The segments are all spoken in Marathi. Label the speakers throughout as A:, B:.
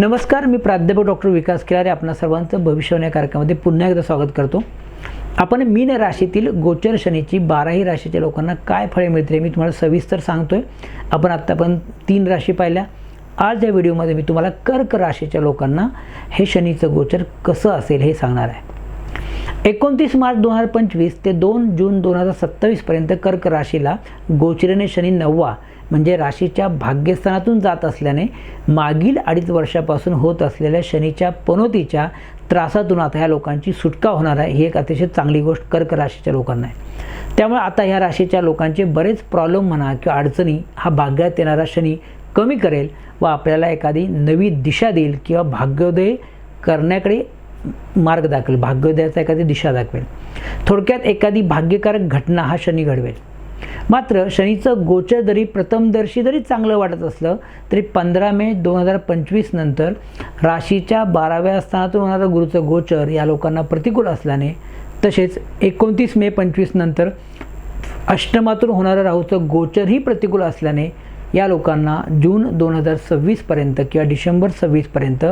A: नमस्कार मी प्राध्यापक डॉक्टर विकास किरारे आपणा सर्वांचं भविष्यवाणी या कार्यक्रमामध्ये पुन्हा एकदा स्वागत करतो. आपण मीन राशीतील गोचर शनीची बाराही राशीच्या लोकांना काय फळे मिळतील मी तुम्हाला सविस्तर सांगतोय. आपण आत्तापर्यंत तीन राशी पाहिल्या. आज या व्हिडिओमध्ये मी तुम्हाला कर्क राशीच्या लोकांना हे शनीचं गोचर कसं असेल हे सांगणार आहे. एकोणतीस मार्च दोन हजार पंचवीस ते दोन जून दोन हजार सत्तावीसपर्यंत कर्क राशीला गोचरेने शनी नववा म्हणजे राशीच्या भाग्यस्थानातून जात असल्याने मागील अडीच वर्षापासून होत असलेल्या शनीच्या पनोतीच्या त्रासातून आता ह्या लोकांची सुटका होणार आहे. ही एक अतिशय चांगली गोष्ट कर्क राशीच्या लोकांना आहे. त्यामुळे आता ह्या राशीच्या लोकांचे बरेच प्रॉब्लेम म्हणा किंवा अडचणी हा भाग्यात येणारा शनी कमी करेल व आपल्याला एखादी नवी दिशा देईल किंवा भाग्योदय करण्याकडे मार्ग दाखवेल. भाग्योदयाचा एखादी दिशा दाखवेल. थोडक्यात एखादी भाग्यकारक घटना हा शनी घडवेल. मात्र शनीचं गोचर जरी प्रथमदर्शी जरी चांगलं वाटत असलं तरी पंधरा मे दोन हजार पंचवीस नंतर राशीच्या बाराव्या स्थानातून होणारं गुरुचं गोचर या लोकांना प्रतिकूल असल्याने तसेच एकोणतीस मे पंचवीस नंतर अष्टमातून होणारं राहूचं गोचरही प्रतिकूल असल्याने या लोकांना जून दोन हजार सव्वीसपर्यंत किंवा डिसेंबर सव्वीसपर्यंत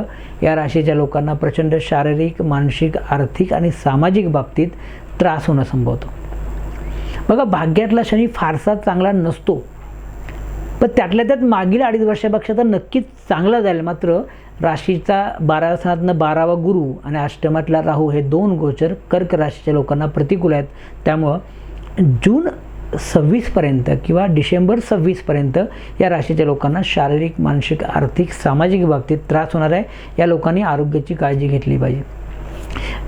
A: या राशीच्या लोकांना प्रचंड शारीरिक मानसिक आर्थिक आणि सामाजिक बाबतीत त्रास होणं संभवतो. बघा भाग्यातला शनी फारसा चांगला नसतो. पण त्यातल्या त्यात मागील अडीच वर्षापेक्षा तर नक्कीच चांगला जाईल. मात्र राशीचा बाराव्या स्थानातनं बारावा गुरु आणि अष्टमातला राहू हे दोन गोचर कर्क राशीच्या लोकांना प्रतिकूल आहेत. त्यामुळं जून सव्वीसपर्यंत किंवा डिसेंबर सव्वीसपर्यंत या राशीच्या लोकांना शारीरिक मानसिक आर्थिक सामाजिक बाबतीत त्रास होणार आहे. या लोकांनी आरोग्याची काळजी घेतली पाहिजे.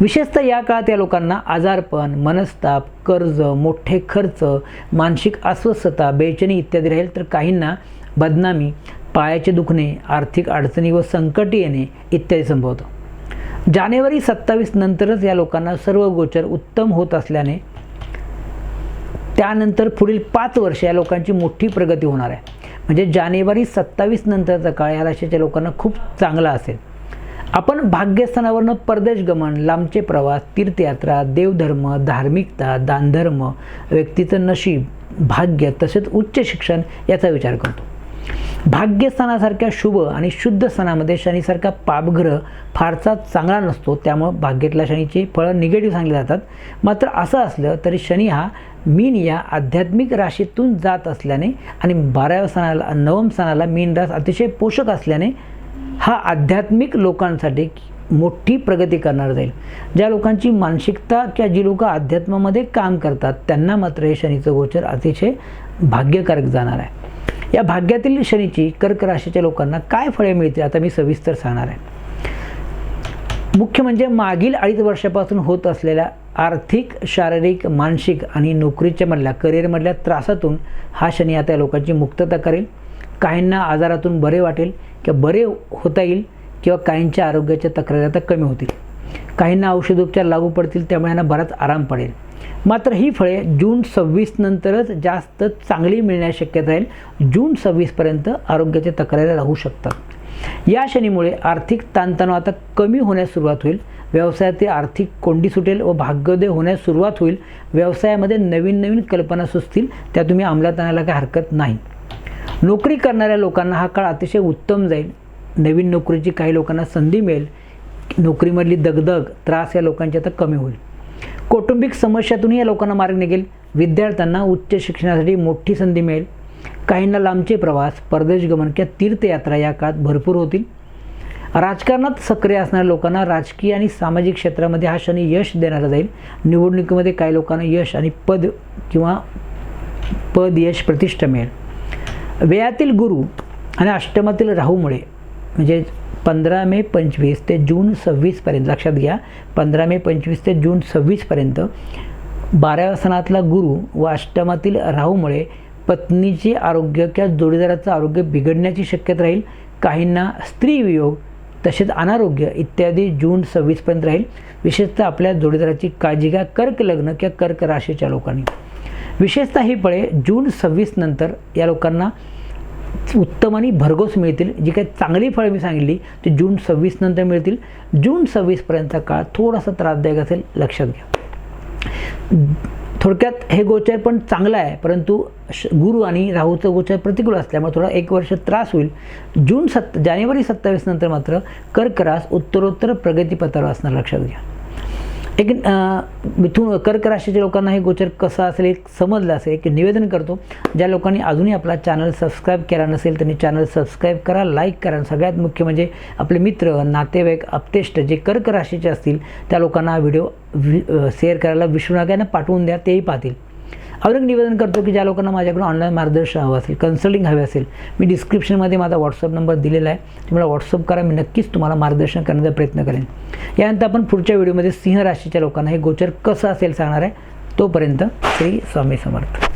A: विशेषतः या काळात या लोकांना आजारपण मनस्ताप कर्ज मोठे खर्च मानसिक अस्वस्थता बेचनी इत्यादी राहील तर काहींना बदनामी पायाचे दुखणे आर्थिक अडचणी व संकट येणे इत्यादी संभवतं. जानेवारी सत्तावीस नंतरच या लोकांना सर्व गोचर उत्तम होत असल्याने त्यानंतर पुढील पाच वर्ष या लोकांची मोठी प्रगती होणार आहे. म्हणजे जानेवारी सत्तावीस नंतरचा काळ या राशीच्या लोकांना खूप चांगला असेल. आपण भाग्यस्थानावरनं परदेश गमन लांबचे प्रवास तीर्थयात्रा देवधर्म धार्मिकता दानधर्म व्यक्तीचं नशीब भाग्य तसेच उच्च शिक्षण याचा विचार करतो. भाग्यस्थानासारख्या शुभ आणि शुद्ध स्थानामध्ये शनीसारखा पापग्रह फारसा चांगला नसतो त्यामुळं भाग्यातल्या शनीची फळं निगेटिव्ह सांगली जातात. मात्र असं असलं तरी शनी हा मीन या आध्यात्मिक राशीतून जात असल्याने आणि बाराव्या स्थानाला नवम स्थानाला मीन रास अतिशय पोषक असल्याने हा आध्यात्मिक लोकांसाठी मोठी प्रगती करणार जाईल. ज्या लोकांची मानसिकता किंवा जी लोकं अध्यात्मामध्ये काम करतात त्यांना मात्र हे शनीचं गोचर अतिशय भाग्यकारक जाणार आहे. या भाग्यातील शनीची कर्क राशीच्या लोकांना काय फळे मिळतील आता मी सविस्तर सांगणार आहे. मुख्य म्हणजे मागील अडीच वर्षापासून होत असलेल्या आर्थिक शारीरिक मानसिक आणि नोकरीच्या मधल्या करिअरमधल्या त्रासातून हा शनी आता या लोकांची मुक्तता करेल. काहींना आजारातून बरे वाटेल किंवा बरे होता येईल किंवा काहींच्या आरोग्याच्या तक्रारी आता कमी होतील. काहींना औषधोपचार लागू पडतील त्यामुळे यांना बराच आराम पडेल. मात्र ही फळे जून सव्वीस नंतरच जास्त चांगली मिळण्याची शक्यता राहील. जून सव्वीसपर्यंत आरोग्याच्या तक्रारी राहू शकतात. या शनीमुळे आर्थिक ताणतणाव आता कमी होण्यास सुरुवात होईल. व्यवसायातील आर्थिक कोंडी सुटेल व भाग्योदय होण्यास सुरुवात होईल. व्यवसायामध्ये नवीन नवीन कल्पना सुचतील. त्या तुम्ही अंमलात आणायला काही हरकत नाही. नोकरी करणाऱ्या लोकांना हा काळ अतिशय उत्तम जाईल. नवीन नोकरीची काही लोकांना संधी मिळेल. नोकरीमधली दगदग त्रास या लोकांची आता कमी होईल. कौटुंबिक समस्यातूनही या लोकांना मार्ग निघेल. विद्यार्थ्यांना उच्च शिक्षणासाठी मोठी संधी मिळेल. काहींना लांबचे प्रवास परदेश गमन किंवा तीर्थयात्रा या काळात भरपूर होतील. राजकारणात सक्रिय असणाऱ्या लोकांना राजकीय आणि सामाजिक क्षेत्रामध्ये हा शनी यश देणारा जाईल. निवडणुकीमध्ये काही लोकांना यश आणि पद किंवा पद यश प्रतिष्ठा मिळेल. वेळातील गुरु आणि अष्टमातील राहूमुळे म्हणजे पंधरा मे पंचवीस ते जून सव्वीसपर्यंत लक्षात घ्या पंधरा मे पंचवीस ते जून सव्वीसपर्यंत बाराव्या स्थानातला गुरु व अष्टमातील राहूमुळे पत्नीचे आरोग्य किंवा जोडीदाराचं आरोग्य बिघडण्याची शक्यता राहील. काहींना स्त्रीवियोग तसेच अनारोग्य इत्यादी जून सव्वीसपर्यंत राहील. विशेषतः आपल्या जोडीदाराची काळजी घ्या. कर्क लग्न किंवा कर्क राशीच्या लोकांनी. विशेषतः ही फळे जून सव्वीस नंतर या लोकांना उत्तम आणि भरघोस मिळतील. जी काही चांगली फळं मी सांगितली ती जून सव्वीस नंतर मिळतील. जून सव्वीसपर्यंतचा काळ थोडासा त्रासदायक असेल लक्षात घ्या. थोडक्यात हे गोचर पण चांगलं आहे परंतु श गुरु आणि राहूचं गोचर प्रतिकूल असल्यामुळे थोडा एक वर्ष त्रास होईल. जून सत् जानेवारी सत्तावीस नंतर मात्र कर्करास उत्तरोत्तर प्रगतीपथावर असणार लक्षात घ्या. एक मिथून कर्क राशीच्या लोकांना हे गोचर कसं असेल एक समजलं असेल एक निवेदन करतो. ज्या लोकांनी अजूनही आपला चॅनल सबस्क्राईब केला नसेल त्यांनी चॅनल सबस्क्राईब करा लाईक करा. सगळ्यात मुख्य म्हणजे आपले मित्र नातेवाईक अपतेष्ट जे कर्क राशीचे असतील त्या लोकांना हा व्हिडिओ शेअर करायला विसरू नका यांना पाठवून द्या तेही पाहतील. एक निवेदन करतो की ज्या लोकांना माझ्याकडून ऑनलाईन मार्गदर्शन हवं असेल कन्सल्टिंग हवे असेल मी डिस्क्रिप्शनमध्ये माझा व्हॉट्सअप नंबर दिलेला आहे. तुम्हाला व्हॉट्सअप करा मी नक्कीच तुम्हाला मार्गदर्शन करण्याचा प्रयत्न करेन. यानंतर आपण पुढच्या व्हिडिओमध्ये सिंह राशीच्या लोकांना हे गोचर कसं असेल सांगणार आहे. तोपर्यंत श्री स्वामी समर्थ.